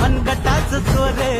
मनगटाच चोरे.